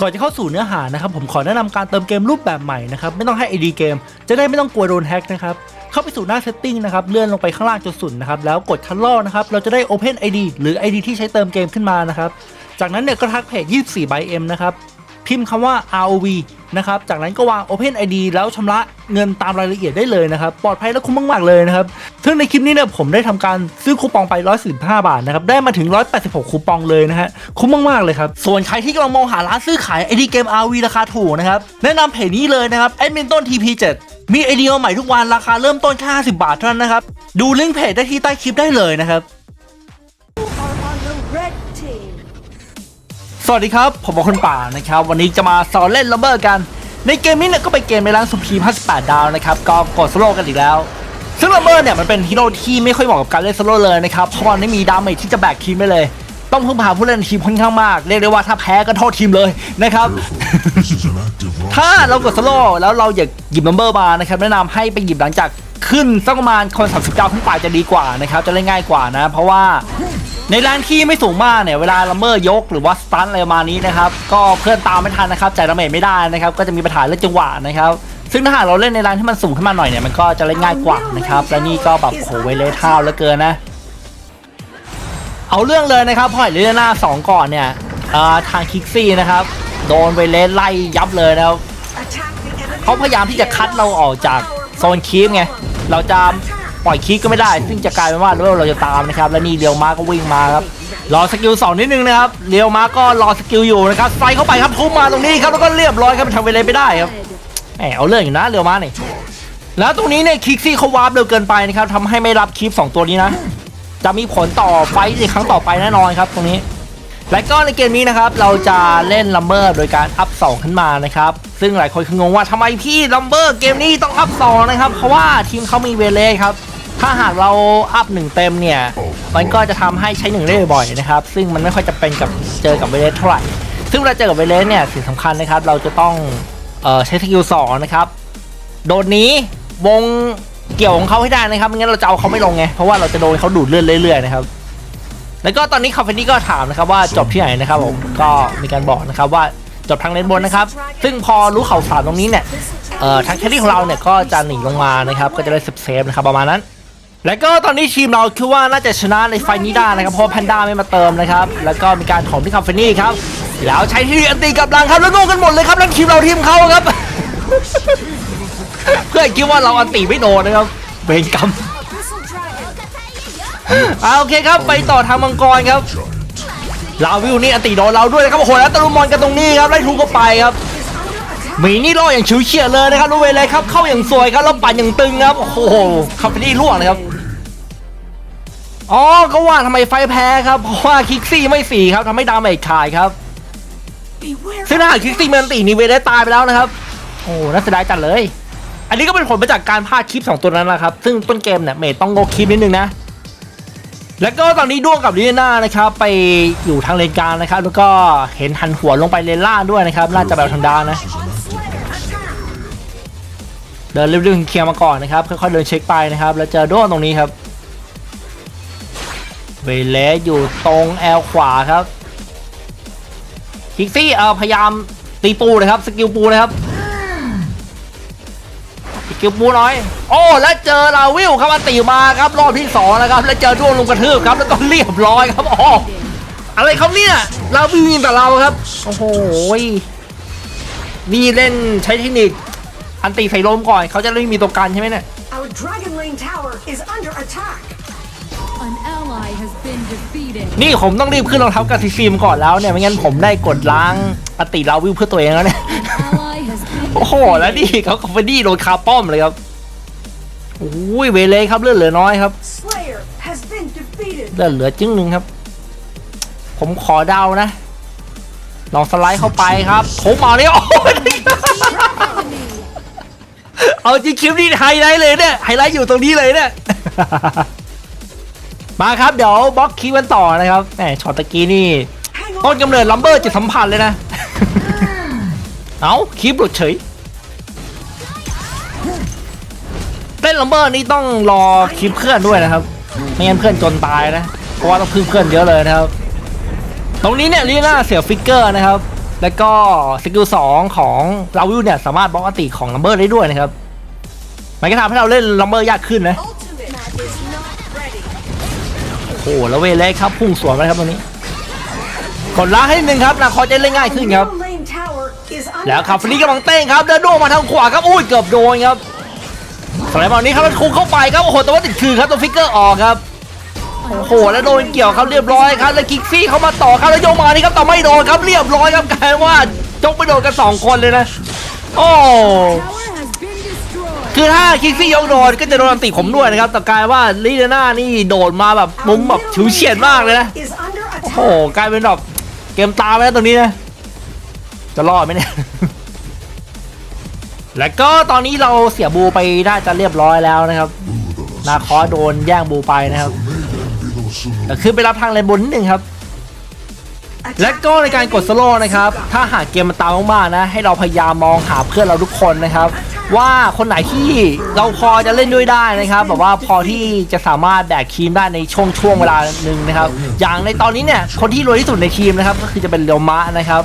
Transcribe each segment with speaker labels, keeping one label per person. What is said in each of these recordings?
Speaker 1: ก่อนจะเข้าสู่เนื้อหานะครับผมขอแนะนำการเติมเกมรูปแบบใหม่นะครับไม่ต้องให้ ID เกม จะได้ไม่ต้องกลัวโดนแฮ็กนะครับเข้าไปสู่หน้า setting นะครับเลื่อนลงไปข้างล่างจนสุดนะครับแล้วกดคันลอกนะครับเราจะได้ Open ID หรือ ID ที่ใช้เติมเกมขึ้นมานะครับจากนั้นเนี่ยก็ทักเพจ24 by M นะครับ พิมพ์คำว่า ROV นะครับ จากนั้นก็วาง Open ID แล้วชำระเงินตามรายละเอียดได้เลยนะครับ ปลอดภัยและคุ้มมาก ๆ เลยนะครับ ซึ่งในคลิปนี้เนี่ยผมได้ทำการซื้อคูปองไป 145 บาทนะครับ ได้มาถึง 186 คูปองเลยนะฮะ คุ้มมาก ๆ เลยครับ ส่วนใครที่กำลังมองหาร้านซื้อขาย ID เกม RV ราคาถูกนะครับ แนะนำเพจนี้เลยนะครับแอดมินต้น TP7 มีไอเดียใหม่ทุกวันราคาเริ่มต้นแค่50 บาทเท่านั้นนะครับ ดูลิงก์เพจได้ที่ใต้คลิปได้เลยนะครับ สวัสดีครับ ผมคนป่านะครับ วันนี้จะมาสอนเล่นลัมเบอร์กัน ในเกมนี้เนี่ยก็เป็นเกมในร้านสุพีม58 ดาวนะครับ ก็กดสโลกันอีกแล้ว ซึ่งลัมเบอร์เนี่ยมันเป็นฮีโร่ที่ไม่ค่อยเหมาะกับการเล่นสโลเลยนะครับ เพราะมันไม่มีดาเมจที่จะแบกทีมได้เลย ต้องพึ่งพาผู้เล่นทีมค่อนข้างมาก เรียกได้ว่าถ้าแพ้ก็โทษทีมเลยนะครับ
Speaker 2: This is an active launch.
Speaker 1: ถ้าเรากดสโลว์แล้วเราอยากหยิบนัมเบอร์มานะครับแนะนำให้ไปหยิบหลังจากขึ้นสักประมาณคน 39 ขึ้นไปจะดีกว่านะครับ จะเล่นง่ายกว่านะ เพราะว่าในร้านที่ไม่สูงมากเนี่ยเวลาลัมเบอร์ยกหรือว่าสตันอะไรประมาณนี้นะครับ ก็เพื่อนตามไม่ทันนะครับจ่ายดาเมจไม่ได้นะครับ ก็จะมีปัญหาเรื่องจังหวะนะครับ ซึ่งถ้าหากเราเล่นในร้านที่มันสูงขึ้นมาหน่อยเนี่ยมันก็จะเล่นง่ายกว่านะครับ และนี่ก็แบบโอ้โหเวเลสเท่าเหลือเกินนะ เอาเรื่องเลยนะครับพราะเห็นเรื่อหน้าสองก่อนเนี่ยทางคิกซี่นะครับ โดนเวเลสไล่ยับเลยนะครับเขาพยายามที่จะคัดเราออกจากโซนคีฟไงเราจะปล่อยคีฟก็ไม่ได้ ซึ่งจะกลายเป็นว่าเราจะตามนะครับแล้วนี่เรียวมาก็วิ่งมาครับรอสกิลสองนิดนึงนะครับเรียวมาก็รอสกิลอยู่นะครับใส่เข้าไปครับทุบมาตรงนี้ครับแล้วก็เรียบร้อยครับทำเวลาไม่ได้ครับแหมเอาเรื่องอยู่นะเรียวมานี่แล้วตรงนี้เนี่ยคิกซี่เขาวาร์ปเร็วเกินไปนะครับทำให้ไม่รับคีฟสองตัวนี้นะ จะมีผลต่อไฟในครั้งต่อไปแน่นอนครับตรงนี้ และก็ในเกมนี้นะครับเราจะเล่นลัมเบอร์โดยการอัพ2ขึ้นมานะครับซึ่งหลายคนคงงงว่าทำไมพี่ลัมเบอร์เกมนี้ต้องอัพ2นะครับเพราะว่าทีมเขามีเวเลสครับถ้าหากเราอัพหนึ่งเต็มเนี่ย มันก็จะทำให้ใช้หนึ่งได้บ่อยนะครับ ซึ่งมันไม่ค่อยจะเป็นกับเจอกับเวเลสเท่าไหร่ ซึ่งเวลาเจอกับเวเลสเนี่ยสิ่งสำคัญนะครับ เราจะต้องออใช้สกิลสองนะครับ โดนหนี้วง เกี่ยวของเขาให้ได้นะครับไม่งั้นเราจะเอาเขาไม่ลงไง เพราะว่าเราจะโดนเขาดูดเลือดเรื่อยๆนะครับ แล้วก็ตอนนี้คาเฟนี่ก็ถามนะครับว่าจบที่ไหนนะครับผมก็มีการบอกนะครับว่าจบทางเลนบนนะครับ ซึ่งพอรู้ข่าวสารตรงนี้เนี่ยเอ่อทางแคดดี้ของเราเนี่ยก็จะหนีลงมานะครับ ก็จะได้เซฟนะครับประมาณนั้น แล้วก็ตอนนี้ทีมเราคิดว่าน่าจะชนะในไฟนี้ได้นะครับ เพราะแพนด้าไม่มาเติมนะครับ แล้วก็มีการถมที่คาเฟนี่ครับ แล้วใช้ที่อันตีกับลังครับแล้วโง่กันหมดเลยครับแล้วทีมเราทีมเขาครับ เพื่อนคิดว่าเราอันตีไม่โดนนะครับเวรกรรม
Speaker 3: Missile dragon.
Speaker 1: อ่าโอเคครับไปต่อทางมังกรครับลาวิวนี่อันติโดนเราด้วยนะครับโอ้โหแล้วตะลุมบอลกันตรงนี้ครับไล่ทุกเข้าไปครับหมีนี่ล่ออย่างชิวเฉียดเลยนะครับรู้เวเลยครับเข้าอย่างสวยครับแล้วปั่นอย่างตึงครับโอ้โหคาเฟนี่ล่วงเลยครับอ๋อก็ว่าทำไมไฟแพ้ครับเพราะว่าคิกซี่ไม่สี่ครับทำให้ดาเมจขาดครับ
Speaker 3: Beware.
Speaker 1: ซึ่งถ้าหากคิกซี่เมนตีนี่เวได้ตายไปแล้วนะครับ โอ้น่าเสียดายจัดเลย อันนี้ก็เป็นผลมาจากการพลาดคลิป 2 ตัวนั้นนะครับ ซึ่งต้นเกมเนี่ยเมย์ต้องงกคลิปนิดนึงนะ แล้วก็ตอนนี้ด้วงกับลีน่านะครับ ไปอยู่ทางเลนกลางนะครับ แล้วก็เห็นหันหัวลงไปเลนล่างด้วยนะครับน่าจะแบบทางดาวนะ เดินเรียๆเคลียร์มาก่อนนะครับค่อยๆเดินเช็คไปนะครับ แล้วเจอด้วงตรงนี้ครับเวเลสอยู่ตรงแอลขวาครับคิกซี่เออพยายามตีปูนะครับสกิลปูนะครับ กิลปูน้อย โอ้แล้วเจอลาวิลครับอันตีมาครับรอบที่สองนะครับ แล้วเจอด้วงลงกระทืบครับแล้วก็เรียบร้อยครับอ๋ออะไรครับเนี่ยลาวิลยิงแต่เราครับโอ้โหนี่เล่นใช้เทคนิคอันตีใส่ลมก่อนเขาจะไม่มีตัวกันใช่ไหมเนี่ย
Speaker 3: Our dragon lane tower is under attack.
Speaker 4: An ally has been defeated.
Speaker 1: นี่ผมต้องรีบขึ้นรองเท้ากับซีซีมก่อนแล้วเนี่ยไม่งั้นผมได้กดล้างอันติลาวิลเพื่อตัวเองแล้วเนี่ย
Speaker 4: Ally has been
Speaker 1: โอ้โหแล้วนี่เขาคอมเฟดี้โดนคาป้อมเลยครับโอ้ยเวเลยครับเลือดเหลือน้อยครับ
Speaker 3: Slayer has been defeated.
Speaker 1: เลือดเหลือจึ้งหนึ่งครับ ผมขอเดานะลองสไลด์เข้าไปครับโถมมาเนี่ยโอ้ยเอาจริงคลิปนี้ไฮไลท์เลยเนี่ยไฮไลท์อยู่ตรงนี้เลยเนี่ยมาครับเดี๋ยวบล็อกคีย์กันต่อนะครับแหมช็อตตะกี้นี่
Speaker 3: Hang
Speaker 1: ต้น
Speaker 3: on.
Speaker 1: กำเนิดลัมเบอร์จิตสัมผัสเลยนะ เอาคลิปหลุดเฉย ลัมเบอร์นี่ต้องรอคลิปเพื่อนด้วยนะครับ ไม่งั้นเพื่อนจนตายนะ เพราะว่าต้องพึ่งเพื่อนเยอะเลยนะครับ ตรงนี้เนี่ยลีน่าเสียฟิกเกอร์นะครับ แล้วก็สกิลสองของลาวิลเนี่ยสามารถบล็อกอัติของลัมเบอร์ได้ด้วยนะครับ มันก็ทำให้เราเล่นลัมเบอร์ยากขึ้นนะ โอ้แล้วเวเล็กครับพุ่งสวนไปครับตรงนี้ กดล้าให้หนึ่งครับนาคอจะเล่นง่ายขึ้นครับแล้วคาฟรีกำลังเต้งครับเดินโดมาทางขวาครับอุ้ยเกือบโดนครับ สไลด์บอลนี้ครับแล้วคุกเข้าไปครับโอ้โหแต่ว่าติดคือครับตัวฟิกเกอร์ออกครับโอ้โหแล้วโดนเกี่ยวครับเรียบร้อยครับแล้วคิกซี่เข้ามาต่อครับแล้วโยมานี่ครับแต่ไม่โดนครับเรียบร้อยครับกลายว่ายกไปโดนกันสองคนเลยนะโอ้คือถ้าคิกซี่ยกโดนก็จะโดนติผมด้วยนะครับแต่กลายว่าลีเดน่านี่โดดมาแบบมุมแบบฉิวเฉียดมากเลยนะโอ้โหกลายเป็นแบบเกมตาไปแล้วตรงนี้นะจะรอดไหมเนี่ย แล้วก็ตอนนี้เราเสียบูไปได้จะเรียบร้อยแล้วนะครับนาคอสโดนแย่งบูไปนะครับ
Speaker 2: below sooner
Speaker 1: แต่ขึ้นไปรับทางเลนบนนิดนึงครับ และก็ในการกดสโลว์นะครับ ถ้าหากเกมมันตามมากๆนะ ให้เราพยายามมองหาเพื่อนเราทุกคนนะครับ ว่าคนไหนที่เราพอจะเล่นด้วยได้นะครับแบบว่าพอที่จะสามารถแบกทีมได้ในช่วงช่วงเวลาหนึ่งนะครับ อย่างในตอนนี้เนี่ยคนที่รวยที่สุดในทีมนะครับ ก็คือจะเป็นเรียวมะนะครับ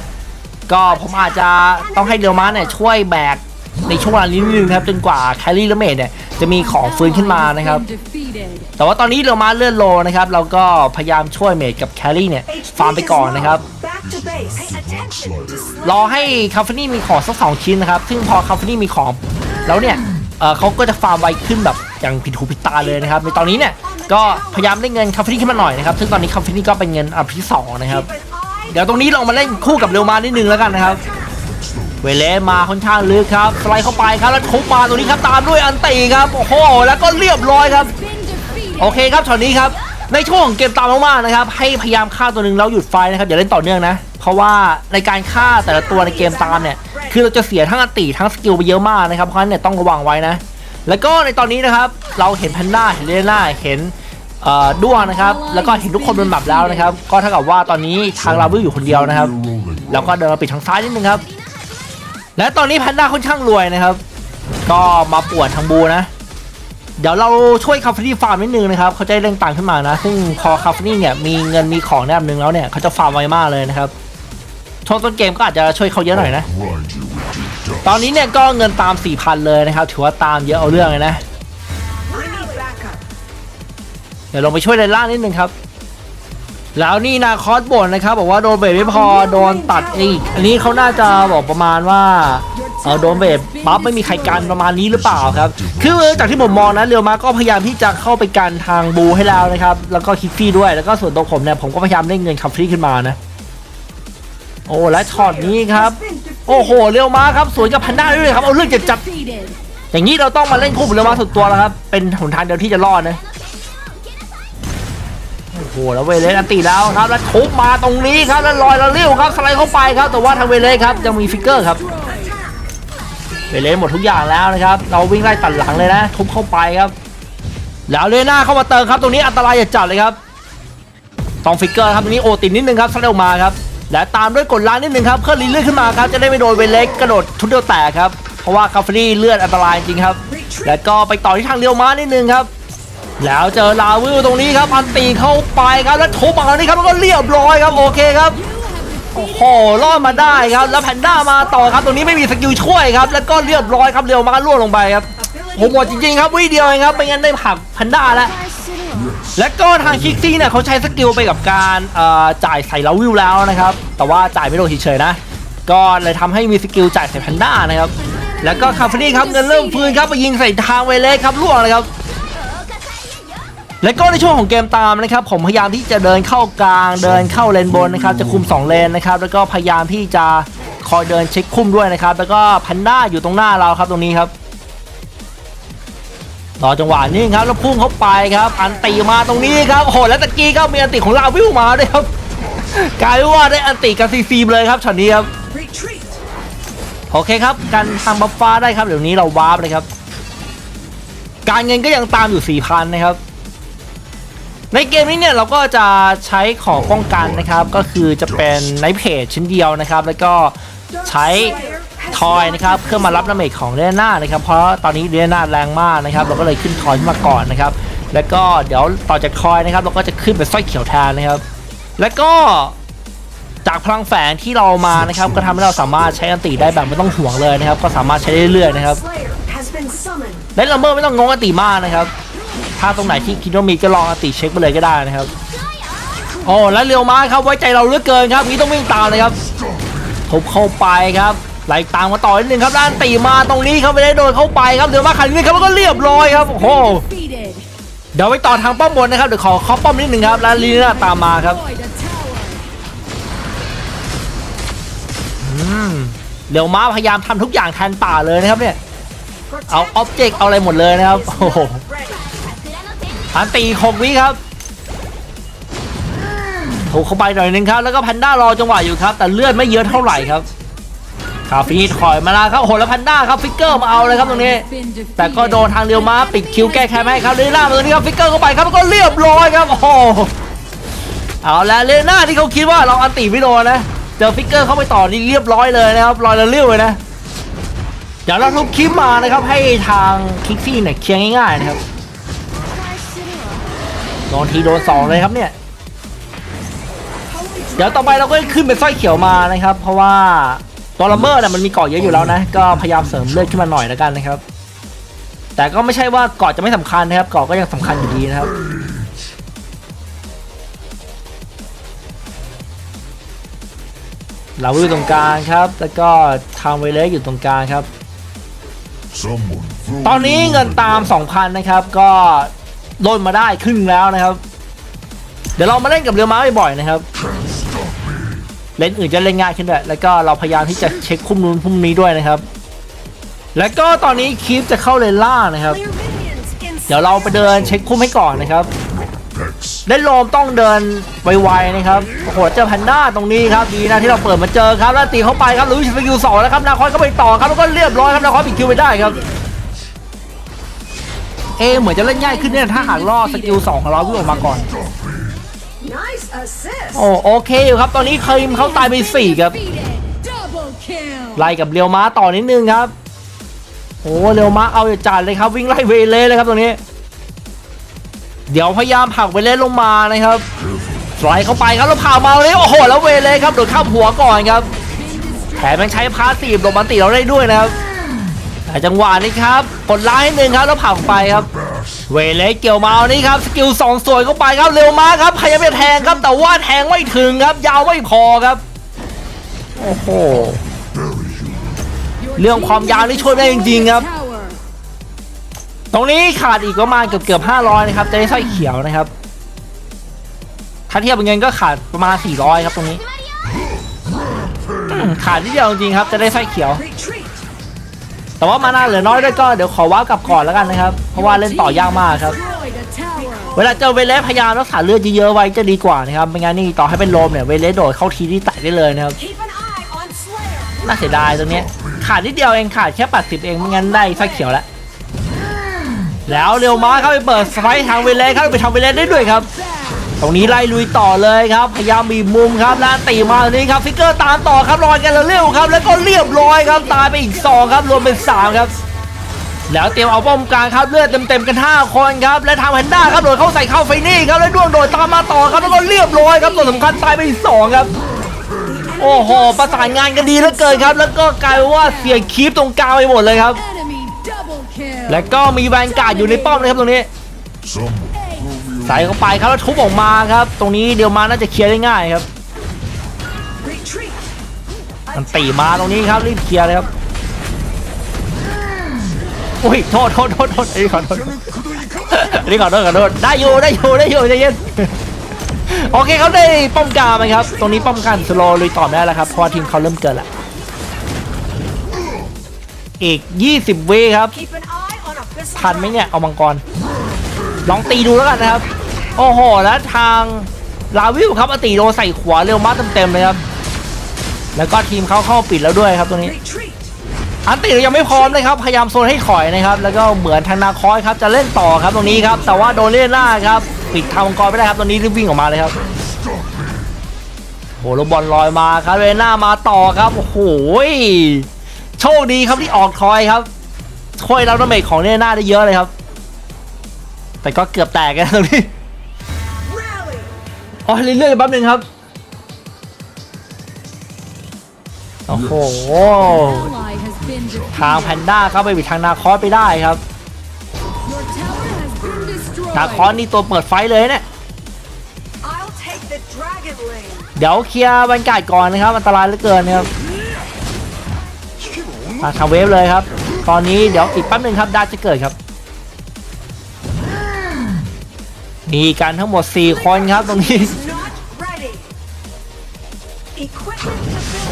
Speaker 1: ก็ผมอาจจะต้องให้เรียวมะเนี่ยช่วยแบก ในช่วงเวลานี้นิดนึงนะครับจนกว่าแคลรี่และเมดเนี่ยจะมีของฟื้นขึ้นมานะครับ แต่ว่าตอนนี้เรามาเลื่อนโลนะครับ เราก็พยายามช่วยเมดกับแคลรี่เนี่ยฟาร์มไปก่อนนะครับ รอให้คาเฟนี่มีของสักสองชิ้นนะครับ ซึ่งพอคาเฟนี่มีของแล้วเนี่ยเเขาก็จะฟาร์มไวขึ้นแบบอย่างผิดหูผิดตาเลยนะครับ ในตอนนี้เนี่ยก็พยายามได้เงินคาเฟนี่ขึ้นมาหน่อยนะครับ ซึ่งตอนนี้คาเฟนี่ก็เป็นเงินอันที่สองนะครับ เดี๋ยวตรงนี้เรามาเล่นคู่กับเรยวมานิดนึงแล้วกันนะครับ เวเลมาค่อนข้างลึกครับสไลด์เข้าไปครับแล้วทุบมาตรงนี้ครับตามด้วยอันตีครับโอ้โหแล้วก็เรียบร้อยครับ โอเคครับช็อตนี้ครับในช่วงของเกมตามมากๆนะครับให้พยายามฆ่าตัวหนึ่งแล้วหยุดไฟนะครับอย่าเล่นต่อเนื่องนะ เพราะว่าในการฆ่าแต่ละตัวในเกมตามเนี่ยคือเราจะเสียทั้งอันติทั้งสกิลไปเยอะมากนะครับเพราะฉะนั้นเนี่ยต้องระวังไว้นะ แล้วก็ในตอนนี้นะครับเราเห็นแพนด้าเห็นเลน่าเห็นด้วงนะครับแล้วก็เห็นทุกคนบนแมปแล้วนะครับ ก็เท่ากับว่าตอนนี้ทางลาวิลอยู่คนเดียวนะครับ แล้วก็เดินมาปิดทางซ้ายนิดนึงครับ และตอนนี้แพนด้าค่อนข้างรวยนะครับ ก็มาปวดทางบูนะ เดี๋ยวเราช่วยคาเฟนี่ฟาร์มนิดนึงนะครับเขาจะได้เร่งตังค์ขึ้นมานะ ซึ่งพอคาเฟนี่เนี่ยมีเงินมีของในบหนึ่งแล้วเนี่ยเขาจะฟาร์มไวมากเลยนะครับช่วงต้นเกมก็อาจจะช่วยเขาเยอะหน่อยนะ ตอนนี้เนี่ยก็เงินตาม4,000เลยนะครับ ถือว่าตามเยอะเอาเรื่องเลยนะ เดี๋ยวลงไปช่วยในล่างนิดนึงครับ แล้วนี่นาคอสบ่นนะครับบอกว่าโดนเบรไม่พอโดนตัดอีก อันนี้เขาน่าจะบอกประมาณว่าเออโดนเบรปั๊บไม่มีใครกันประมาณนี้หรือเปล่าครับ คือจากที่ผมมองนะเรียวมาก็พยายามที่จะเข้าไปกันทางบูให้แล้วนะครับ แล้วก็คิฟฟี่ด้วยแล้วก็ส่วนตัวผมเนี่ยผมก็พยายามเล่นเงินคัมฟรีขึ้นมานะโอ้และช็อตนี้ครับ โอ้โหเรียวมาครับสวนกับแพนด้าด้วยครับเอาเรื่องจะจับอย่างนี้เราต้องมาเล่นคู่กับเรือมาสุดตัวแล้วครับเป็นหนทางเดียวที่จะรอดนะ โอ้โหแล้วเวเลสอันตีแล้วครับแล้วทุบมาตรงนี้ครับแล้วลอยแล้วเลี้ยวครับสไลด์เข้าไปครับแต่ว่าทางเวเลสครับยังมีฟิกเกอร์ครับเวเลสหมดทุกอย่างแล้วนะครับ เราวิ่งไล่ตัดหลังเลยนะ ทุบเข้าไปครับ แล้วเลน่าเข้ามาเติมครับ ตรงนี้อันตรายอย่าจัดเลยครับต้องฟิกเกอร์ครับตรงนี้โอติดนิดนึงครับสไลด์ออกมาครับและตามด้วยกดล้างนิดนึงครับเพื่อรีเลือดขึ้นมาครับจะได้ไม่โดนเวเลสกระโดดทุบเดียวแตกครับเพราะว่าคาเฟรี่เลือดอันตรายจริงครับ แล้วก็ไปต่อที่ทางเลี้ยวม้านิดนึงครับ แล้วเจอลาวิลตรงนี้ครับอันตีเข้าไปครับแล้วทุบมาตรงนี้ครับแล้วก็เรียบร้อยครับโอเคครับโอ้โหรอดมาได้ครับ แล้วแพนด้ามาต่อครับตรงนี้ไม่มีสกิลช่วยครับ แล้วก็เรียบร้อยครับเรียวมาล่วงลงไปครับโหหมดจริงๆครับวิเดียวเองครับไม่งั้นได้ผลักแพนด้าแล้วและก็ทางคิกซี่เนี่ยเขาใช้สกิลไปกับการจ่ายใส่ลาวิลแล้วนะครับ แต่ว่าจ่ายไม่โดนเฉยๆนะก็เลยทำให้มีสกิลจ่ายใส่แพนด้านะครับ แล้วก็คาเฟนี่ครับเงินเริ่มฟื้นครับไปยิงใส่ทางเวเลสครับล่วงเลยครับ และก็ในช่วงของเกมตามนะครับผมพยายามที่จะเดินเข้ากลางเดินเข้าเลนบนนะครับจะคุม 2 เลนนะครับแล้วก็พยายามที่จะคอยเดินเช็คคุมด้วยนะครับแล้วก็แพนด้าอยู่ตรงหน้าเราครับตรงนี้ครับรอจังหวะนี้ครับแล้วพุ่งเข้าไปครับ อันตีมาตรงนี้ครับโหแล้วตะกี้ก็มีอันติของลาวิวมาด้วยครับกลายว่าได้อันติกับซีซีเลยครับช็อตนี้ครับโอเคครับการทำบัฟฟ้าได้ครับเดี๋ยวนี้เราวาร์ปเลยครับ การเงินก็ยังตามอยู่4,000นะครับ ในเกมนี้เนี่ยเราก็จะใช้ของป้องกันนะครับ ก็คือจะเป็นไนท์เพจชิ้นเดียวนะครับ แล้วก็ใช้ทอยนะครับเพื่อมารับดาเมจของเรน่านะครับ เพราะตอนนี้เรน่าแรงมากนะครับ เราก็เลยขึ้นทอยขึ้นมาก่อนนะครับ แล้วก็เดี๋ยวต่อจากทอยนะครับ เราก็จะขึ้นเป็นสร้อยเขียวแทนนะครับ แล้วก็จากพลังแฝงที่เรามานะครับ ก็ทำให้เราสามารถใช้อันติได้แบบไม่ต้องห่วงเลยนะครับ ก็สามารถใช้ได้เรื่อยๆนะครับ
Speaker 3: Slayer has been summoned.
Speaker 1: เล่นลัมเบอร์ไม่ต้องงงอันติมากนะครับ ถ้าตรงไหนที่คิดว่ามีก็ลองอติเช็คไปเลยก็ได้นะครับโอ้แล้วเรียวมาครับไว้ใจเราเหลือเกินครับนี้ต้องวิ่งตามเลยครับทุบเข้าไปครับไล่ตามมาต่อนิดนึงครับด้านตีมาตรงนี้ครับไม่ได้โดนเข้าไปครับเดี๋ยวมาขันนี้ครับแล้วก็เรียบร้อยครับโอ้โหเดี๋ยวไปต่อทางป้อมบนนะครับเดี๋ยวขอเคาป้อมนิดนึงครับแล้วลีน่าตามมาครับเดี๋ยวมาพยายามทำทุกอย่างแทนป่าเลยนะครับเนี่ยเอาออบเจกต์เอาอะไรหมดเลยนะครับโอ้โห อันตีหกวิครับถูกเข้าไปหน่อยนึงครับ แล้วก็แพนด้ารอจังหวะอยู่ครับ แต่เลือดไม่เยอะเท่าไหร่ครับคาฟีถอยมาแล้วครับโหแล้วแพนด้าครับฟิกเกอร์มาเอาเลยครับตรงนี้ แต่ก็โดนทางเรียวมาปิดคิวแก้แค้นไม่ให้ครับเลน่าตรงนี้ครับฟิกเกอร์เข้าไปครับแล้วก็เรียบร้อยครับโอ้โหเอาแล้วเลน่าที่เขาคิดว่าเราอันตีไม่โดนนะเจอฟิกเกอร์เข้าไปต่อนี่เรียบร้อยเลยนะครับลอยละเลี้ยวเลยนะเดี๋ยวเราทุบคลิปมานะครับให้ทางคิกซี่เนี่ยเคลียร์ง่ายๆนะครับ โดนทีโดนสองเลยครับเนี่ย เดี๋ยวต่อไปเราก็ขึ้นเป็นสร้อยเขียวมานะครับ เพราะว่าตัวลัมเบอร์เนี่ยมันมีเกาะเยอะอยู่แล้วนะ ก็พยายามเสริมเลือดขึ้นมาหน่อยแล้วกันนะครับ แต่ก็ไม่ใช่ว่าเกาะจะไม่สำคัญนะครับ เกาะก็ยังสำคัญอยู่ดีนะครับเราอยู่ตรงกลางครับ แล้วก็ทางเวเลสอยู่ตรงกลางครับ
Speaker 2: Someone throw
Speaker 1: ตอนนี้เงินตาม 2,000 นะครับ ก็ ลดมาได้ครึ่งแล้วนะครับ เดี๋ยวเรามาเล่นกับเรือม้าบ่อยๆนะครับ เล่นอื่นจะเล่นง่ายขึ้นด้วยแล้วก็เราพยายามที่จะเช็คคุ้มนู้นคุ้มนี้ด้วยนะครับ แล้วก็ตอนนี้คีฟจะเข้าเลนล่านะครับ เดี๋ยวเราไปเดินเช็คคุ้มให้ก่อนนะครับเล่นโลมต้องเดินไวๆนะครับโอ้โหเจอแพนด้าตรงนี้ครับดีนะที่เราเปิดมาเจอครับแล้วตีเข้าไปครับลุยสกิลสองแล้วครับนาคอยก็ไปต่อครับแล้วก็เรียบร้อยครับนาคอยปิดคิวไปได้ครับ เอะเหมือนจะเล่นง่ายขึ้นเนี่ยถ้าหากล่อสกิลสองของเราวิ่งออกมาก่อน
Speaker 3: Nice assist.
Speaker 1: โอ้โอเคอยู่ครับ ตอนนี้เคยมเขาตายไปสี่ครับ
Speaker 4: Defeated. Double kill.
Speaker 1: ไล่กับเรียวม้าต่อนิดนึงครับโอ้เรียวม้าเอาอย่าจัดเลยครับ วิ่งไล่เวเล่เลยครับตรงนี้ เดี๋ยวพยายามผลักเวเล่ลงมานะครับสไลด์เข้าไปครับแล้วผ่ามาเลยโอ้โหแล้วเวเล่ครับโดดข้ามหัวก่อนครับแถมยังใช้พาสซีฟหลบมันติเราได้ด้วยนะครับแต่ จังหวะนี้ครับกดไลน์ให้หนึ่งครับแล้วผลักไปครับ เวเล่เกี่ยวมาเอานี่ครับสกิลสองสวยเข้าไปครับเร็วมากครับพยายามจะแทงครับแต่ว่าแทงไม่ถึงครับ ยาวไม่พอครับโอ้โห
Speaker 4: Your
Speaker 1: เรื่อง
Speaker 4: team
Speaker 1: ความยาวนี่ช่วยได้จริงๆครับ
Speaker 4: tower.
Speaker 1: ตรงนี้ขาดอีกประมาณเกือบเกือบห้าร้อยนะครับจะได้สร้อยเขียวนะครับ ถ้าเทียบเป็นเงินก็ขาดประมาณสี่ร้อยครับตรงนี้อืมขาดนิดเดียวจริงๆครับจะได้สร้อยเขียว
Speaker 3: Retreat.
Speaker 1: แต่ว่ามานาเหลือน้อยด้วยก็เดี๋ยวขอว้าวกลับก่อนแล้วกันนะครับ เพราะว่าเล่นต่อยากมากครับ เวลาเจอเวเลสพยายามรักษาเลือดเยอะๆไว้จะดีกว่านะครับไม่งั้นนี่ต่อให้เป็นโลมเนี่ยเวเลสโดดเข้าทีที่แตะได้เลยนะครับน่าเสียดายตรงนี้ขาดนิดเดียวเองขาดแค่80เองไม่งั้นได้ไฟเขียวแล้วแล้วเร็วมาเข้าไปเปิดสไปทางเวเลสเข้าไปทำเวเลสได้ด้วยครับ ตรงนี้ไล่ลุยต่อเลยครับ พยายามบีบมุมครับแล้วตีมาตรงนี้ครับฟิกเกอร์ตามต่อครับรอยกันเร็วๆครับ แล้วก็เรียบร้อยครับตายไปอีกสองครับรวมเป็นสามครับแล้วเตรียมเอาป้อมกลางครับเลือดเต็มๆกันห้าคนครับ และทางแพนด้าครับโดดเข้าใส่เข้าไฟนี่ครับ แล้วด้วงโดดตามมาต่อครับ แล้วก็เรียบร้อยครับตัวสำคัญตายไปอีกสองครับ โอ้โห ประสานงานกันดีเหลือเกินครับ แล้วก็กลายเป็นว่าเสียคีปตรงกลางไปหมดเลยครับ
Speaker 4: Enemy double kill.
Speaker 1: แล้วก็มีแวนการ์ดอยู่ในป้อมนะครับตรงนี้
Speaker 2: Someone throw me
Speaker 1: ใส่เข้าไปครับแล้วทุบออกมาครับ ตรงนี้เดียวมาน่าจะเคลียร์ได้ง่ายครับมันตีมาตรงนี้ครับรีบเคลียร์เลยครับอุ้ยโทษโทษโทษโทษอันนี้ขอโทษอันนี้ขอโทษขอโทษได้อยู่ได้อยู่ได้อยู่ใจเย็นโอเคเขาได้ป้อมกาไหมครับ ตรงนี้ป้อมกลางสโลลุยต่อไม่ได้แล้วครับเพราะทีมเขาเริ่มเกินละอีก 20วิครับทันไหมเนี่ยเอามังกร ลองตีดูแล้วกันนะครับ โอ้โห แล้วทางลาวิวครับอติโดนใส่ขวาเร็วมากเต็มๆเลยครับ แล้วก็ทีมเขาเข้าปิดแล้วด้วยครับตรงนี้ อันติยังไม่พร้อมนะครับ พยายามโซนให้ถอยนะครับ แล้วก็เหมือนทางนาคอยครับจะเล่นต่อครับตรงนี้ครับ แต่ว่าโดนเล่นหน้าครับ ปิดทางมังกรไม่ได้ครับตรงนี้รีบวิ่งออกมาเลยครับโหลบอลลอยมาครับเลน่ามาต่อครับโอ้โหโชคดีครับที่ออกทอยครับช่วยเราดาเมจของเลน่าได้เยอะเลยครับ แต่ก็เกือบแตกกันตรงนี้
Speaker 3: Rally.
Speaker 1: อ๋อเรื่อยๆแป๊บนึงครับ โอ้โห
Speaker 4: Ally has been
Speaker 1: ทางแพ
Speaker 4: defeated.
Speaker 1: นด้าเข้าไปบิดทางนาคอสไปได้ครับ
Speaker 4: Your tower has been destroyed.
Speaker 1: นาคอสนี่ตัวเปิดไฟเลยเนี่ย
Speaker 3: I'll take the dragon lane.
Speaker 1: เดี๋ยวเคลียร์บรรยากาศก่อนนะครับ อันตรายเหลือเกินนะครับมาทำเวฟเลยครับ ตอนนี้เดี๋ยวอีกแป๊บหนึงครับดาจะเกิดครับ มีกันทั้งหมด 4 คนครับตรงนี้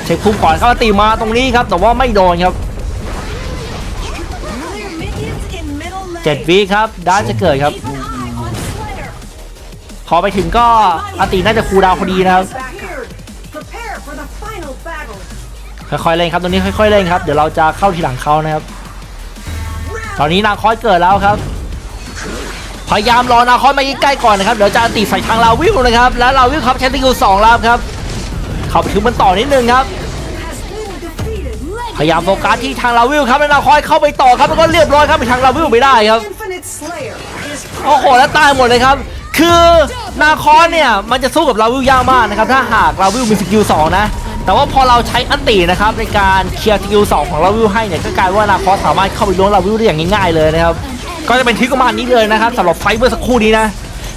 Speaker 1: เช็คพุ่มก่อนเข้าตีมาตรงนี้ครับ แต่ว่าไม่โดนครับ
Speaker 3: Clear minions in middle lane.
Speaker 1: 7วิครับด้านจะเกิดครับ พอไปถึงก็อติน่าจะคูดาวพอดีนะครับค่อยๆเล่นครับตรงนี้ค่อยๆเล่นครับ เดี๋ยวเราจะเข้าทีหลังเขานะครับ ตอนนี้นาคอสเกิดแล้วครับ พยายามรอนาคอสมาใกล้ๆก่อนนะครับเดี๋ยวจะตีใส่ทางลาวิวนะครับแล้วลาวิวครับใช้สกิลสองแล้วครับเข้าไปถึงมันต่อนิดนึงครับพยายามโฟกัสที่ทางลาวิวครับแล้วนาคอสเข้าไปต่อครับแล้วก็เรียบร้อยครับไปทางลาวิวไม่ได้ครับโอ้โหแล้วตายหมดเลยครับ คือนาคอนเนี่ยมันจะสู้กับลาวิลยากมากนะครับถ้าหากลาวิลมีสกิล2นะแต่ว่าพอเราใช้อันตินะครับในการเคลียร์สกิล2ของลาวิลให้เนี่ยก็กลายว่านาคอนสามารถเข้าไปล้วงลาวิลได้อย่างง่ายๆเลยนะครับ ก็จะเป็นทริคประมาณนี้เลยนะครับสำหรับไฟเมื่อสักครู่นี้นะ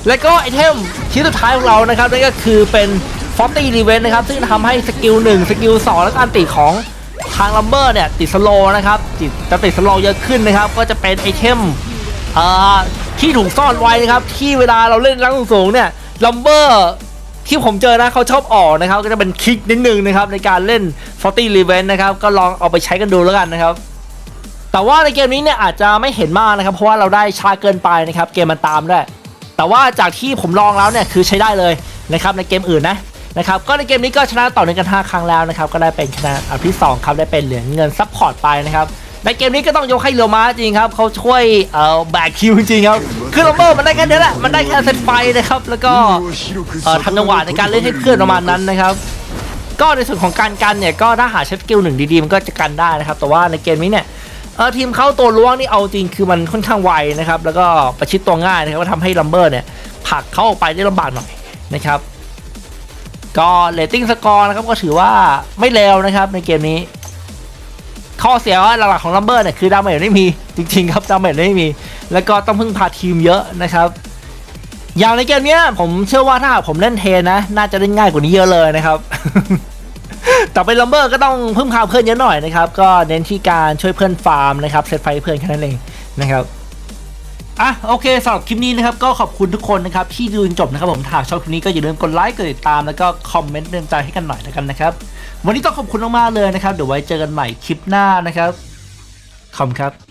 Speaker 1: แล้วก็ไอเทมชิ้นสุดท้ายของเรานะครับนั่นก็คือเป็นฟอร์ตี้รีเวนนะครับ ซึ่งทำให้สกิล1สกิล2และก็อันติของทางลัมเบอร์เนี่ยติดสโลนะครับติดจะติดสโลเยอะขึ้นนะครับ ก็จะเป็นไอเทมที่ถูกซ่อนไว้นะครับ ที่เวลาเราเล่นรังสูงเนี่ยลัมเบอร์ที่ผมเจอนะเขาชอบออกนะครับ ก็จะเป็นคลิกนิดนึงนะครับ ในการเล่น40 r e v e n t นะครับ ก็ลองเอาไปใช้กันดูแล้วกันนะครับ แต่ว่าในเกมนี้เนี่ยอาจจะไม่เห็นมากนะครับ เพราะว่าเราได้ช้าเกินไปนะครับ เกมมันตามด้วย แต่ว่าจากที่ผมลองแล้วเนี่ยคือใช้ได้เลยนะครับในเกมอื่นนะนะครับก็ในเกมนี้ก็ชนะต่อเนื่องกัน 5 ครั้งแล้วนะครับก็ได้เป็นชนะอันที่2ครับได้เป็นเหรียญเงินซัพพอร์ตไปนะครับในเกมนี้ก็ต้องยกให้เรียวมาจริงครับเขาช่วยเอ่อแบกคิวจริงครับคือลัมเบอร์มันได้แค่นี้แหละมันได้แค่เซตไฟนะครับแล้วก็เอ่อทำจังหวะในการเล่นให้เพื่อนประมาณนั้นนะครับ ก็ในส่วนของการกันเนี่ยก็ถ้าหาเชฟสกิลหนึ่งดีๆมันก็จะกันได้นะครับ แต่ว่าในเกมนี้เนี่ย เออทีมเข้าตัวล้วงนี่เอาจริงคือมันค่อนข้างไวนะครับ แล้วก็ประชิดตัวง่ายนะครับก็ทำให้ลัมเบอร์เนี่ยผลักเขาออกไปได้ลำบากหน่อยนะครับ ก็เรตติ้งสกอร์นะครับก็ถือว่าไม่เลวนะครับในเกมนี้ ข้อเสียหลักๆของลัมเบอร์เนี่ยคือดาเมจไม่มีจริง ๆ ครับดาเมจไม่มี แล้วก็ต้องพึ่งพาทีมเยอะนะครับอย่างในเกมนี้ผมเชื่อว่าถ้าผมเล่นเทนนะ น่าจะเล่นง่ายกว่านี้เยอะเลยนะครับ แต่เป็นลัมเบอร์ก็ต้องพึ่งพาเพื่อนเยอะหน่อยนะครับ ก็เน้นที่การช่วยเพื่อนฟาร์มนะครับเซตไฟเพื่อนแค่นั้นเองนะครับอะโอเคสำหรับคลิปนี้นะครับก็ขอบคุณทุกคนนะครับที่ดูจนจบนะครับผมถ้าหากชอบคลิปนี้ก็อย่าลืมกดไลค์กดติดตามแล้วก็คอมเมนต์เตือนใจให้กันหน่อยแล้วกันนะครับ วันนี้ต้องขอบคุณมากๆเลยนะครับ เดี๋ยวไว้เจอกันใหม่คลิปหน้านะครับขอบคุณครับ